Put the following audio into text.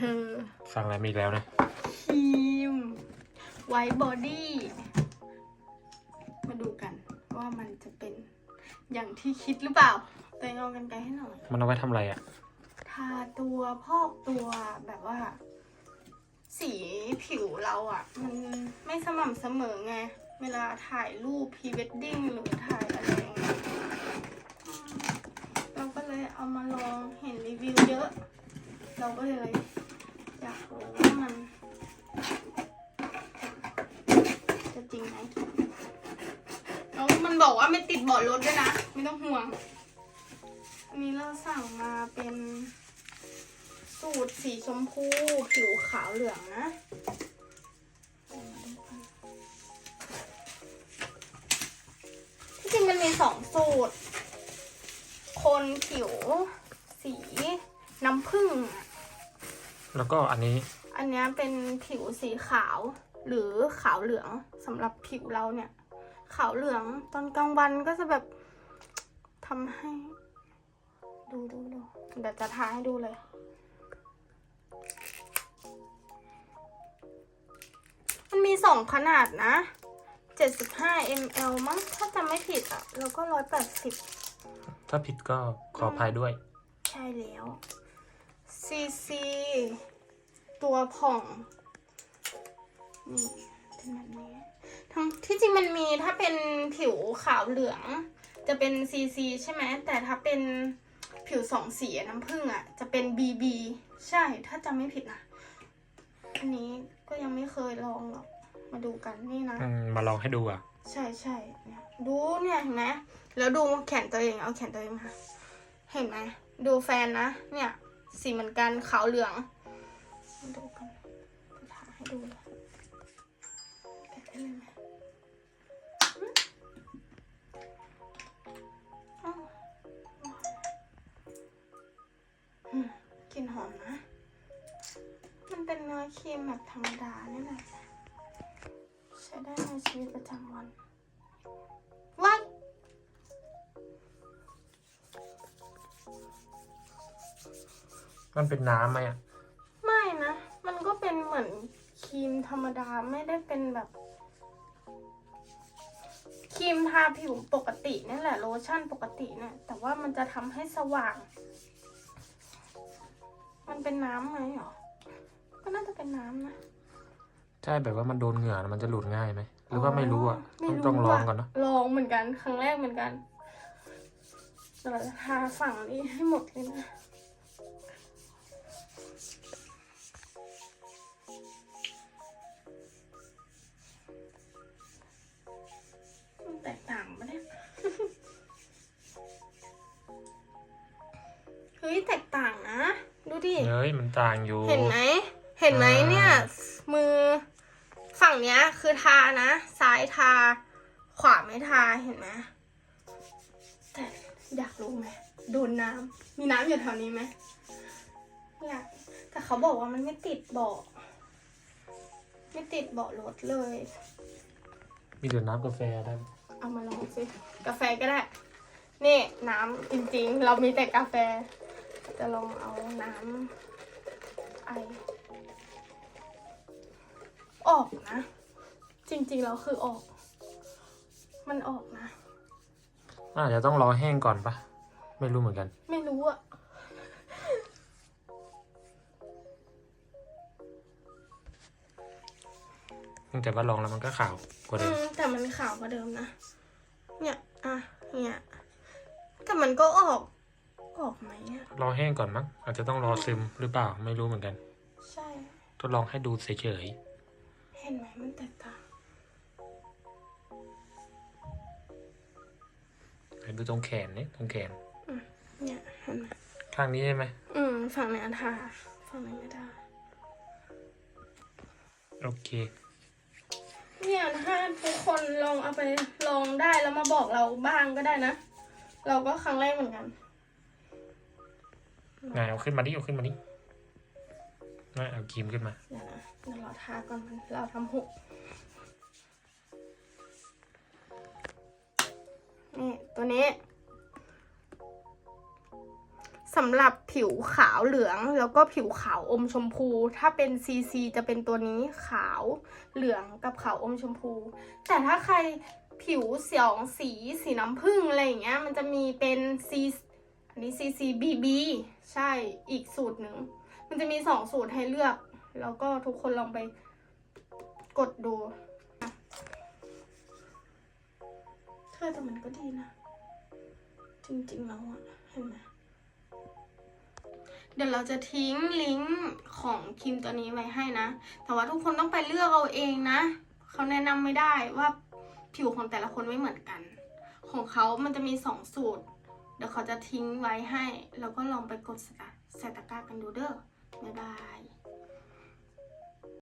ธอ สั่งอะไรมาอีกแล้วนะครีม ไวท์บอดี้ มาดูกันว่ามันจะเป็นอย่างที่คิดหรือเปล่าตัวเองเอากันไกลให้หน่อย มันเอาไว้ทำอะไรอะ ทาตัวพอกตัวแบบว่า สีผิวเราอะ่ะ มันไม่สม่ำเสมอไง เวลาถ่ายรูปพรีเวดดิ้งหรือถ่ายอะไรอย่างเงี้ยอืมเราก็เลยเอามาลองเห็นรีวิวเยอะ เราก็เลย อยากรู้ว่ามัน จะจริงไหมแล้วมันบอกว่าไม่ติดเบาะรถด้วยนะ ไม่ต้องห่วง อันนี้เราสั่งมาเป็นสูตรสีชมพูผิวขาวเหลืองนะที่จริงมันมีสองสูตร คนผิวสีน้ำผึ้งอะ แล้วก็อันนี้ อันเนี้ยเป็นผิวสีขาวหรือขาวเหลืองสำหรับผิวเราเนี่ย ขาวเหลืองตอนกลางวันก็จะแบบทำให้ ดูดูดูเดี๋ยวจะทาให้ดูเลยมันมีสองขนาดนะ 75 ml มั้ง ถ้าจำไม่ผิดอะแล้วก็ 180 ถ้าผิดก็ขออภัยด้วย ใช่แล้ว CC ตัวผ่องนี่เป็นแบบนี้ทั้งที่จริงมันมีถ้าเป็นผิวขาวเหลือง จะเป็น CC ใช่ไหมแต่ถ้าเป็นผิวสองสีอะน้ำผึ้งอะ จะเป็น BB ใช่ถ้าจำไม่ผิดนะอันนี้ก็ยังไม่เคยลองหรอกมาดูกันนี่นะอืมมาลองให้ดูอะ ใช่ใช่เนี่ยดูเนี่ยเห็นไหมแล้วดูแขนตัวเองเอาแขนตัวเองมาเห็นไหมดูแฟนนะเนี่ย สีเหมือนกันขาวเหลืองดูกันถ่ายให้ดูเลยแกะได้เลยไหมอืมอ้าวอืมกลิ่นหอมนะ มันเป็นเนื้อครีมแบบธรรมดานี่แหละใช้ได้ในชีวิตประจำวันว้าย มันเป็นน้ำไหมอะ ไม่นะ มันก็เป็นเหมือนครีมธรรมดาไม่ได้เป็นแบบครีมทาผิวปกตินี่แหละโลชั่นปกติเนี่ยแต่ว่ามันจะทำให้สว่าง มันเป็นน้ำไหมหรอ ก็น่าจะเป็นน้ำนะใช่แบบว่ามันโดนเหงื่อมันจะหลุดง่ายไหมหรือว่าไม่รู้อะไม่ต้องรู้ต้องลองก่อนเนอะลองเหมือนกัน ครั้งแรกเหมือนกันเดี๋ยวเราจะทาฝั่งนี้ให้หมดเลยนะ ฮ้ยแตกต่างนะ ดูดิ เฮ้ยมันต่างอยู่ เห็นไหม เห็นไหมอ่าเนี่ย มือฝั่งเนี้ยคือทานะ ซ้ายทา ขวาไม่ทาเห็นไหมแต่อยากรู้ไหมโดนน้ำมีน้ำอยู่แถวนี้ไหมอยากแต่เขาบอกว่ามันไม่ติดเบาะไม่ติดเบาะรถเลย มีแต่น้ำกาแฟได้เอามาลองสิกาแฟก็ได้ นี่น้ำจริงๆ เรามีแต่กาแฟ จะลองเอาน้ำไอ ออกนะ จริงๆเราคือออก มันออกนะ อาจจะต้องรอแห้งก่อนปะไม่รู้เหมือนกัน ไม่รู้อะแต่ว่าลองแล้วมันก็ขาวกว่าอืเดิมมแต่มันขาวกว่าเดิมนะ เนี่ย อะ เนี่ย แต่มันก็ออก ออกไหมอะรอแห้งก่อนมั้งอาจจะต้องรอซึมหรือเปล่าไม่รู้เหมือนกัน ใช่ ทดลองให้ดูเฉยเห็นไหมมันแตกต่างๆให้ดูตรงแขนนี่ตรงแขน เนี่ยเห็นไหมข้างนี้ใช่ไหมอืมฝั่งเนี้ยทาฝั่งนี้ไม่ได้โอเค เนี่ยถ้าทุกคนลองเอาไปลองได้แล้วมาบอกเราบ้างก็ได้นะ เราก็ครั้งแรกเหมือนกัน นายเอาขึ้นมาดิเอาขึ้นมาดินายเอาครีมขึ้นมาเดี๋ยวนะเดี๋ยวเราทาก่อนเราทำหกนี่ตัวนี้สำหรับผิวขาวเหลืองแล้วก็ผิวขาวอมชมพู ถ้าเป็น CC จะเป็นตัวนี้ขาวเหลืองกับขาวอมชมพู แต่ถ้าใครผิวสองสีสีน้ำผึ้งอะไรอย่างเงี้ยมันจะมีเป็น C อั นี้ CC BB ใช่อีกสูตรหนึ่ง มันจะมีสองสูตรให้เลือก แล้วก็ทุกคนลองไปกดดูเธอแต่มันก็ดีนะ จริงๆแล้วอะเห็นไหมเดี๋ยวเราจะทิ้งลิงก์ของครีมตัวนี้ไว้ให้นะ แต่ว่าทุกคนต้องไปเลือกเอาเองนะ เขาแนะนำไม่ได้ว่าผิวของแต่ละคนไม่เหมือนกัน ของเขามันจะมีสองสูตร เดี๋ยวเขาจะทิ้งไว้ให้ แล้วก็ลองไปกดใส่ตะกร้ากันดูเด้อบ๊ายบาย